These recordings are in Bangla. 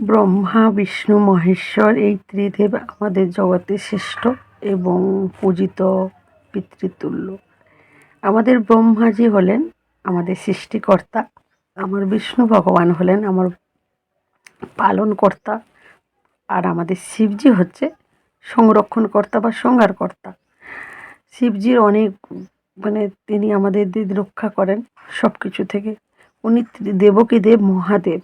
ব্রহ্মা, বিষ্ণু, মহেশ্বর এই ত্রিদেব আমাদের জগতে শ্রেষ্ঠ এবং পূজিত পিতৃতুল্য। আমাদের ব্রহ্মাজি হলেন আমাদের সৃষ্টিকর্তা, আমার বিষ্ণু ভগবান হলেন আমার পালনকর্তা, আর আমাদের শিবজি হচ্ছে সংরক্ষণকর্তা বা সংহারকর্তা। শিবজির অনেক মানে তিনি আমাদের রক্ষা করেন সব কিছু থেকে। উনি দেবকী দেব, মহাদেব।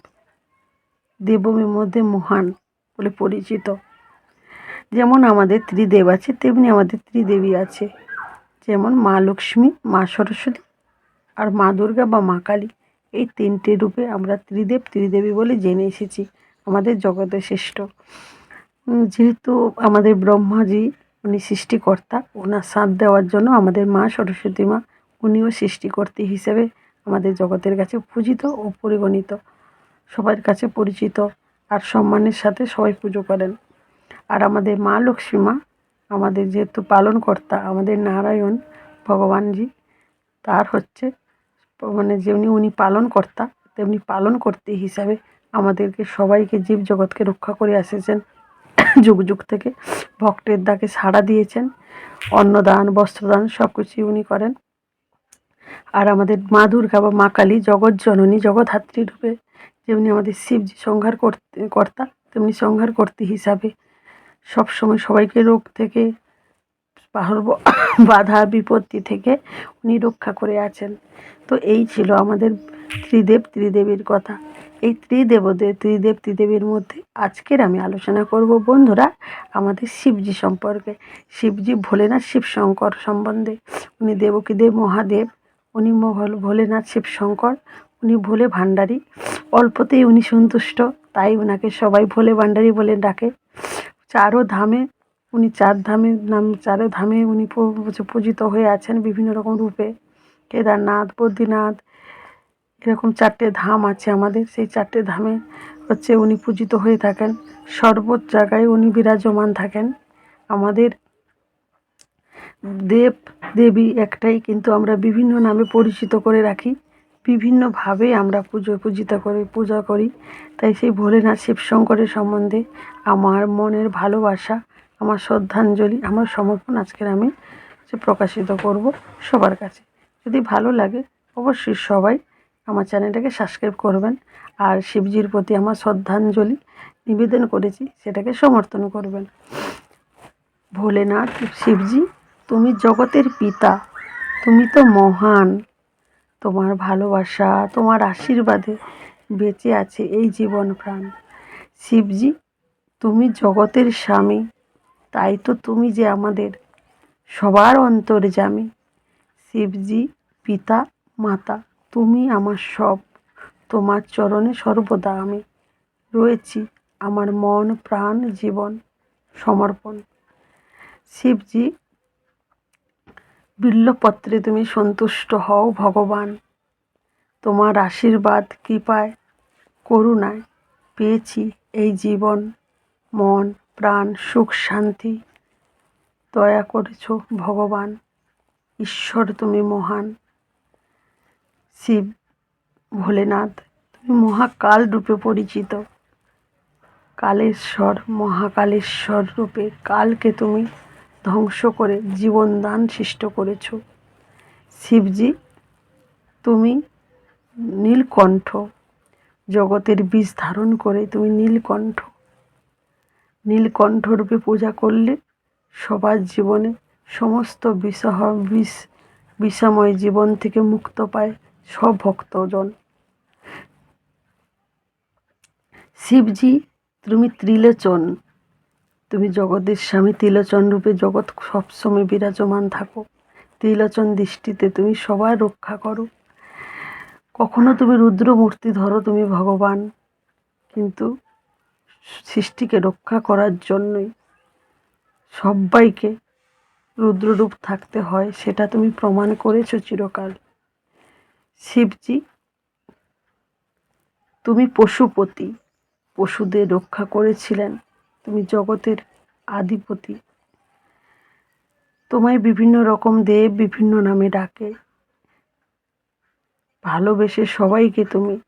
দেবমের মধ্যে মহান বলে পরিচিত। যেমন আমাদের ত্রিদেব আছে, তেমনি আমাদের ত্রিদেবী আছে। যেমন মা লক্ষ্মী, মা সরস্বতী আর মা দুর্গা বা মা কালী। এই তিনটে রূপে আমরা ত্রিদেব, ত্রিদেবী বলে জেনে এসেছি, আমাদের জগতে শ্রেষ্ঠ। যেহেতু আমাদের ব্রহ্মাজি উনি সৃষ্টিকর্তা, ওনার সাথ দেওয়ার জন্য আমাদের মা সরস্বতী মা, উনিও সৃষ্টিকর্তী হিসেবে আমাদের জগতের কাছে পূজিত ও পরিগণিত। সবার কাছে পরিচিত আর সম্মানের সাথে সবাই পুজো করেন। আর আমাদের মা লক্ষ্মী মা, আমাদের যেহেতু পালনকর্তা, আমাদের নারায়ণ ভগবানজি, তার হচ্ছে মানে যেমনি উনি পালনকর্তা, তেমনি পালনকর্ত্রী হিসাবে আমাদেরকে সবাইকে জীব জগৎকে রক্ষা করে এসেছেন। যুগ যুগ থেকে ভক্তের দাকে সাড়া দিয়েছেন, অন্নদান, বস্ত্রদান সব কিছুই উনি করেন। আর আমাদের মা দুর্গা বা মা কালী জগৎ জননী জগদ্ধাত্রী রূপে যেমনি আমাদের শিবজি সংহার করতে, কর্তা, তেমনি সংহার কর্তী হিসাবে সবসময় সবাইকে রোগ থেকে পাহাড় ব- বাধা, বিপত্তি থেকে উনি রক্ষা করে আছেন। তো এই ছিল আমাদের ত্রিদেব, ত্রিদেবীর কথা। এই ত্রিদেবদের, ত্রিদেব, ত্রিদেবীর মধ্যে আজকের আমি আলোচনা করব বন্ধুরা আমাদের শিবজি সম্পর্কে। শিবজি ভোলেনাথ শিব শঙ্কর সম্বন্ধে। উনি দেবকীদেব মহাদেব, উনি মহল ভোলেনাথ শিব শঙ্কর উনি ভোলে ভাণ্ডারী। অল্পতেই উনি সন্তুষ্ট, তাই ওনাকে সবাই ভোলে ভাণ্ডারী বলে ডাকে। চারো ধামে উনি চার ধামে নাম, চারো ধামে উনি পূজিত হয়ে আছেন বিভিন্ন রকম রূপে। কেদারনাথ, বদ্রীনাথ, এরকম চারটে ধাম আছে আমাদের। সেই চারটে ধামে হচ্ছে উনি পূজিত হয়ে থাকেন। সর্ব জায়গায় উনি বিরাজমান থাকেন। আমাদের দেব, দেবী একটাই কিন্তু আমরা বিভিন্ন নামে পরিচিত করে রাখি। বিভিন্নভাবে আমরা পুজো পূজিত করে পূজা করি। তাই সেই ভোলেনাথ শিবশঙ্করের সম্বন্ধে আমার মনের ভালোবাসা, আমার শ্রদ্ধাঞ্জলি, আমার সমর্পণ আজকের আমি হচ্ছে প্রকাশিত করব সবার কাছে। যদি ভালো লাগে অবশ্যই সবাই আমার চ্যানেলটাকে সাবস্ক্রাইব করবেন আর শিবজির প্রতি আমার শ্রদ্ধাঞ্জলি নিবেদন করেছি সেটাকে সমর্থন করবেন। ভোলেনাথ, শিবজি, তুমি জগতের পিতা, তুমি তো মহান। তোমার ভালোবাসা, তোমার আশীর্বাদে বেঁচে আছে এই জীবন প্রাণ। শিবজি, তুমি জগতের স্বামী, তাই তো তুমি যে আমাদের সবার অন্তর্যামী শিবজি, পিতা, মাতা, তুমি আমার সব, তোমার চরণে সর্বদা আমি। রয়েছি আমার মন, প্রাণ, জীবন, সমর্পণ। শিবজি বিল্লপত্রে তুমি সন্তুষ্ট হও ভগবান। তোমার আশীর্বাদ, কৃপায়, করুণায় পেয়েছি এই জীবন, মন, প্রাণ, সুখ, শান্তি। দয়া করেছ ভগবান, ঈশ্বর তুমি মহান। শিব ভোলেনাথ, তুমি মহাকাল রূপে পরিচিত। কালেশ্বর, মহাকালেশ্বর রূপে কালকে তুমি ধ্বংস করে জীবনদান সৃষ্ট করেছ। শিবজি, তুমি নীলকণ্ঠ, জগতের বীজ ধারণ করে তুমি নীলকণ্ঠ। নীলকণ্ঠ রূপে পূজা করলে সবার জীবনে সমস্ত বিষহ, বিষ, বিষময় জীবন থেকে মুক্ত পায় সব ভক্তজন। শিবজি, তুমি ত্রিলোচন তুমি জগতের স্বামী, ত্রিলোচন রূপে জগৎ সবসময় বিরাজমান থাকো। ত্রিলোচন দৃষ্টিতে তুমি সবার রক্ষা করো। কখনো তুমি রুদ্র মূর্তি ধরো, তুমি ভগবান। কিন্তু সৃষ্টিকে রক্ষা করার জন্যই সবাইকে রুদ্ররূপ থাকতে হয়, সেটা তুমি প্রমাণ করেছ চিরকাল। শিবজি, তুমি পশুপতি, পশুদের রক্ষা করেছিলেন। তুমি জগতের আধিপতি। তোমায় বিভিন্ন রকম দেব বিভিন্ন নামে ডাকে। ভালোবেসে সবাইকে তুমি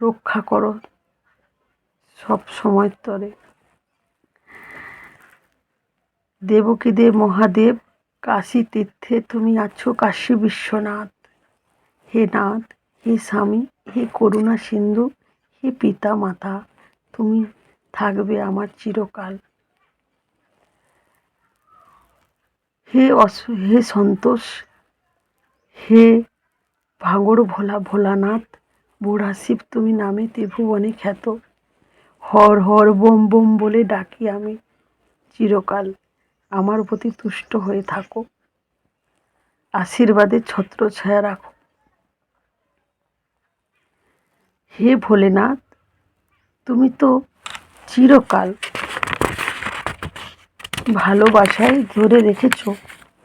রক্ষা করো সব সময় তরে দেবকীদেব মহাদেব, কাশী তীর্থে তুমি আছো কাশী বিশ্বনাথ। হে নাথ, হে স্বামী, হে করুণা সিন্ধু, হে পিতা মাতা তুমি থাকবে আমার চিরকাল। হে অস, হে সন্তোষ, হে ভাঙড় ভোলা ভোলানাথ, বুড়া শিব তুমি নামে ত্রিভুবনে খ্যাত। হর হর বোম বোম বলে ডাকি আমি, চিরকাল আমার প্রতি তুষ্ট হয়ে থাকো। আশীর্বাদে ছত্র ছায়া রাখো। হে ভোলেনাথ, তুমি তো চিরকাল ভালোবাসায় ধরে রেখেছ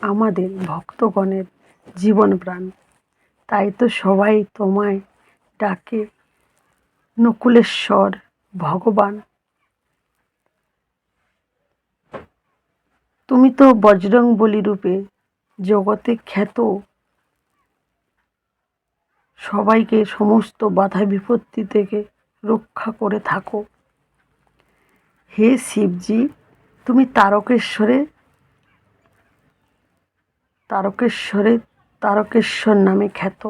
আমাদের ভক্তগণের জীবন প্রাণ তাই তো সবাই তোমায় ডাকে, নকুলেশ্বর ভগবান। তুমি তো বজরং বলি রূপে জগতে খ্যাত। সবাইকে সমস্ত বাধা বিপত্তি থেকে রক্ষা করে থাকো। হে শিবজি, তুমি তারকেশ্বরে তারকেশ্বরে তারকেশ্বর নামে খ্যাত।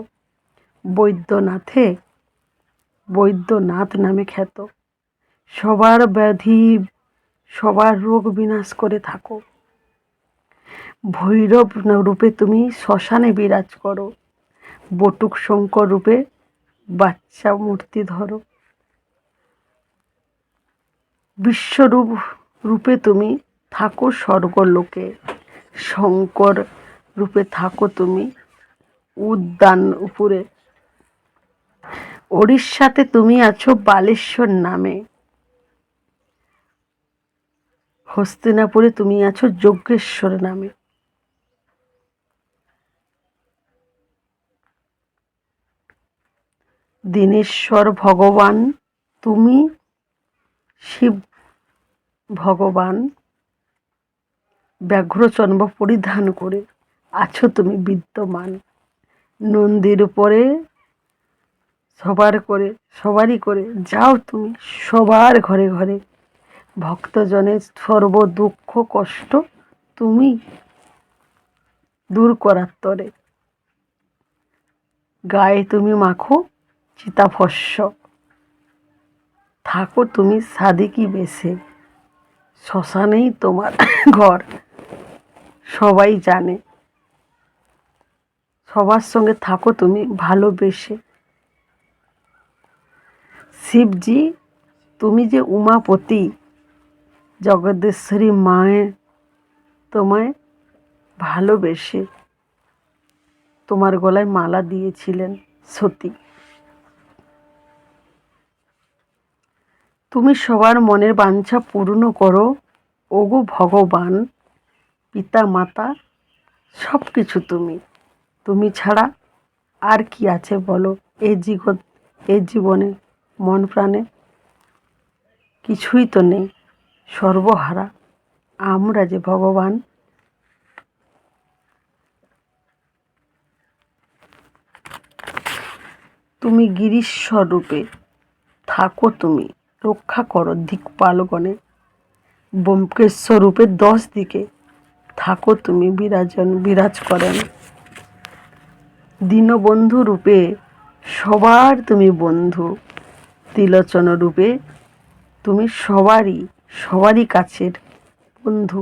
বৈদ্যনাথে বৈদ্যনাথ নামে খ্যাত। সবার ব্যাধি, সবার রোগ বিনাশ করে থাকো। ভৈরব রূপে তুমি শ্মশানে বিরাজ করো। বটুক শঙ্কর রূপে বাচ্চা মূর্তি ধরো। বিশ্বরূপ রূপে তুমি থাকো স্বর্গলোকে। শঙ্কর রূপে থাকো তুমি উদ্যান উপরে। ওড়িশাতে তুমি আছো বালেশ্বর নামে। হস্তিনাপুরে তুমি আছো যজ্ঞেশ্বর নামে। দীনেশ্বর ভগবান, তুমি শিব ভগবান ব্যাঘ্রচন্ব পরিধান করে আছো তুমি বিদ্যমান। নন্দীর উপরে সবার করে, সবারই করে, যাও তুমি সবার ঘরে ঘরে। ভক্তজনের সর্ব দুঃখ কষ্ট তুমি দূর করার তরে। গায়ে তুমি মাখো চিতাভস্য থাকো তুমি সাদিকি বেশে শ্মশানেই তোমার ঘর। সবাই জানে। সবার সঙ্গে থাকো তুমি ভালোবেসে। শিবজি, তুমি যে উমাপতি, জগদ্দেশ্বরী মায়ের তোমায় ভালোবেসে। তোমার গলায় মালা দিয়েছিলেন সতী। তুমি সবার মনের বাঞ্ছা পূর্ণ করো। ওগো ভগবান, পিতা, মাতা সব কিছু তুমি। তুমি ছাড়া আর কি আছে বলো? এই জীবন এই জীবনে মন প্রাণে কিছুই তো নেই। সর্বহারা, আমরা যে ভগবান। তুমি গিরিশ্বর রূপে থাকো তুমি। রক্ষা করো দিকপালগণে ব্যোমকেশ্বর রূপে দশ দিকে থাকো তুমি বিরাজন বিরাজ করেন। দীনবন্ধু রূপে সবার তুমি বন্ধু। তিলোচন রূপে তুমি সবারই সবারই কাছের বন্ধু।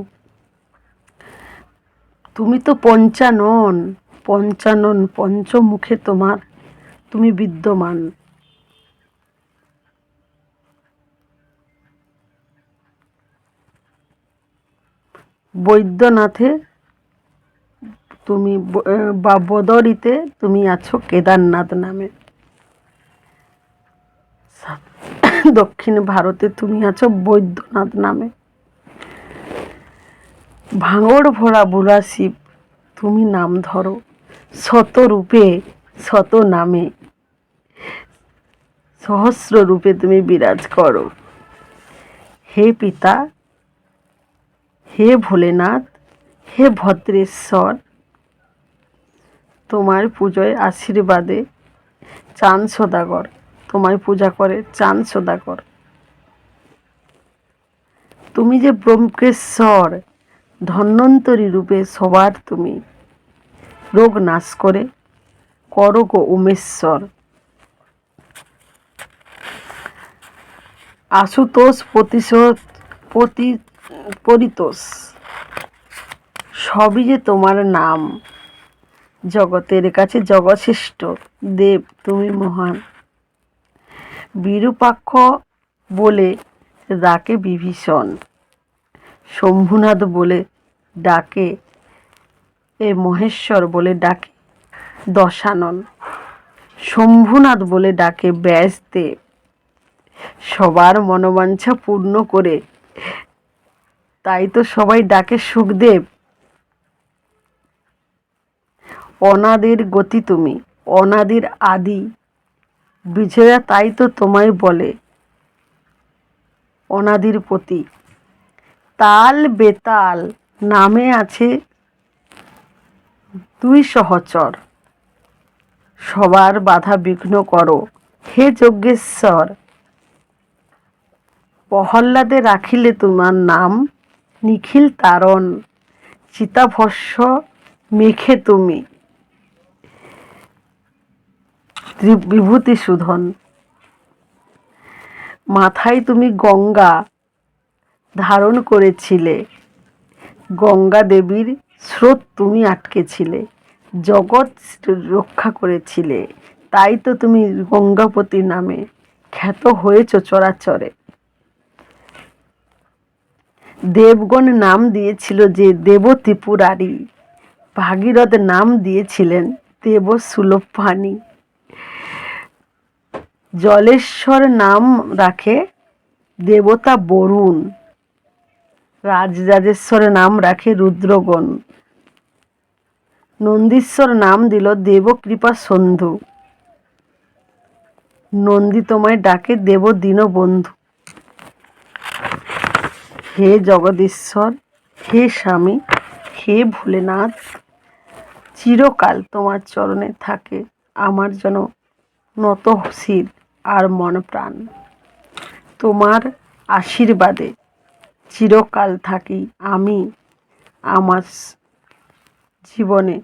তুমি তো পঞ্চানন পঞ্চানন পঞ্চমুখে তোমার তুমি বিদ্যমান। বৈদ্যনাথে তুমি বা বদরিতে তুমি আছো কেদারনাথ নামে। দক্ষিণ ভারতে তুমি আছো বৈদ্যনাথ নামে। ভাঙড় ভরা বুড়া শিব, তুমি নাম ধরো শত রূপে শত নামে। সহস্র রূপে তুমি বিরাজ করো। হে পিতা হে ভোলেনাথ, হে ভদ্রেশ্বর। তোমার পুজোয় আশীর্বাদে চাঁদ সদাগর, তোমায় পূজা করে চাঁদ সদাগর। তুমি যে ব্রহ্মেশ্বর, ধন্বন্তরী রূপে সবার তুমি। রোগ নাশ করে, করো গো উমেশ্বর। আশুতোষ প্রতিশোধ প্রতি পরিতোষ, সবই যে তোমার নাম। জগতের কাছে জগশ্রেষ্ঠ দেব তুমি মহান। বিরূপাক্ষ বলে ডাকে বিভীষণ, শম্ভুনাথ বলে ডাকে এ মহেশ্বর বলে ডাকে দশানন, শম্ভুনাথ বলে ডাকে ব্যাসদেব সবার মনোবাঞ্ছা পূর্ণ করে তাই তো সবাই ডাকে সুখদেব। অনাদের গতি তুমি, অনাদের আদি। বিজয়া তাই তো তোমায় বলে, অনাদির প্রতি। তাল বেতাল নামে আছে দুই সহচর। সবার বাধা বিঘ্ন করো, হে যজ্ঞেশ্বর। প্রহ্লাদে রাখিলে তোমার নাম নিখিল তারণ, চিতাভস্য মেখে তুমি। ত্রি- বিভূতি সুধন মাথায় তুমি গঙ্গা ধারণ করেছিলে। গঙ্গা দেবীর স্রোত তুমি আটকেছিলে, জগৎ রক্ষা করেছিলে। তাই তো তুমি গঙ্গাপতি নামে খ্যাত হয়েছ চরাচরে। দেবগণ নাম দিয়েছিল যে দেব ত্রিপুরারি ভাগীরথ নাম দিয়েছিলেন দেব সুলভ পানি জলেশ্বর নাম রাখে দেবতা বরুণ। রাজরাজেশ্বরের নাম রাখে রুদ্রগণ। নন্দীশ্বর নাম দিল দেবকৃপা সন্ধু। নন্দী তোমায় ডাকে দেব দীনবন্ধু হে জগদীশ্বর, হে স্বামী, হে ভোলেনাথ, চিরকাল তোমার চরণে থাকে আমার যেন নত শির আর মন প্রাণ তোমার আশীর্বাদে চিরকাল থাকি আমি আমার জীবনে,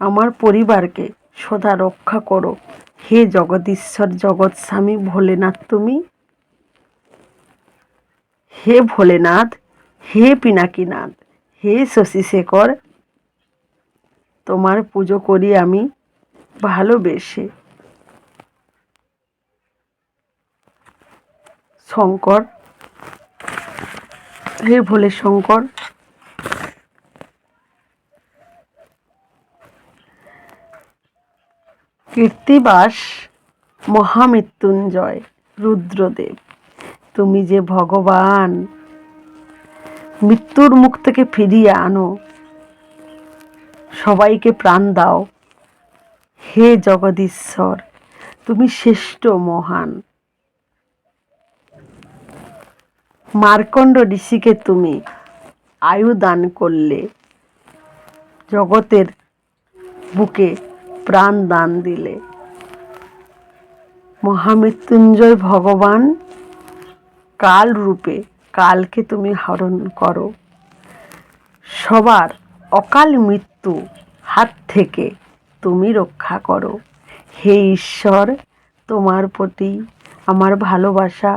আমার পরিবারকে সদা রক্ষা করো। হে জগদীশ্বর জগৎ স্বামী ভোলেনাথ তুমি হে ভোলেনাথ, হে পিনাকিনাথ, হে শশীশেখর, তোমার পুজো করি আমি ভালোবেসে। শঙ্কর, হে ভোলে শঙ্কর, কীর্তিবাস মহামৃত্যুঞ্জয় রুদ্রদেব। তুমি যে ভগবান, মৃত্যুর মুখ থেকে ফিরিয়ে আনো। সবাইকে প্রাণ দাও। হে জগদীশ্বর, তুমি শ্রেষ্ঠ মহান। মার্কণ্ড ঋষিকে তুমি আয়ু দান করলে, জগতের বুকে প্রাণ দান দিলে। মহামৃত্যুঞ্জয় ভগবান কাল রূপে কালকে তুমি হরণ করো। সবার অকাল মৃত্যু হাত থেকে তুমি রক্ষা করো। হে ঈশ্বর, তোমার প্রতি আমার ভালোবাসা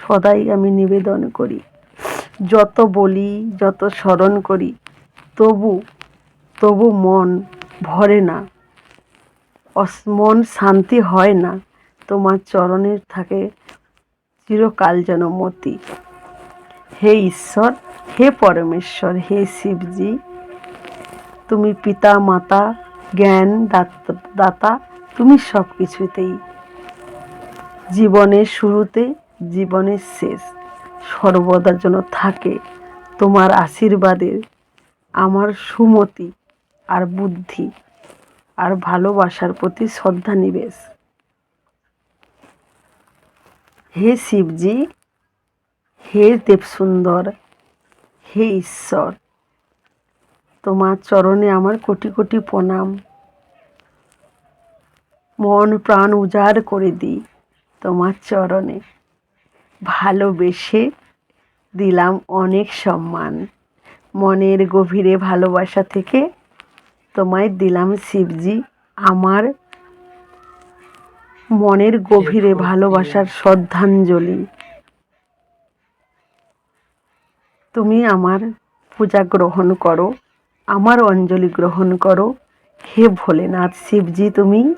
সদাই আমি নিবেদন করি। যত বলি, যত স্মরণ করি, তবু তবু মন ভরে না। মন শান্তি হয় না, তোমার চরণের থাকে চিরকাল যেন মতি। হে ঈশ্বর, হে পরমেশ্বর, হে শিবজি, তুমি পিতা মাতা জ্ঞান দাত- তুমি সব কিছুতেই জীবনের শুরুতে জীবনের শেষ। সর্বদা যেন থাকে তোমার আশীর্বাদের আমার সুমতি আর বুদ্ধি আর ভালোবাসার প্রতি শ্রদ্ধা নিবেশ। হে শিবজি, হে দেবসুন্দর, হে ঈশ্বর, তোমার চরণে আমার কোটি কোটি প্রণাম। মন প্রাণ উজাড় করে দিই তোমার চরণে। ভালোবেসে দিলাম অনেক সম্মান। মনের গভীরে ভালোবাসা থেকে তোমায় দিলাম শিবজি, আমার মনের গভীরে ভালোবাসার শ্রদ্ধাঞ্জলি। তুমি আমার পূজা গ্রহণ করো আমার অঞ্জলি গ্রহণ করো। হে ভোলেনাথ শিবজি তুমি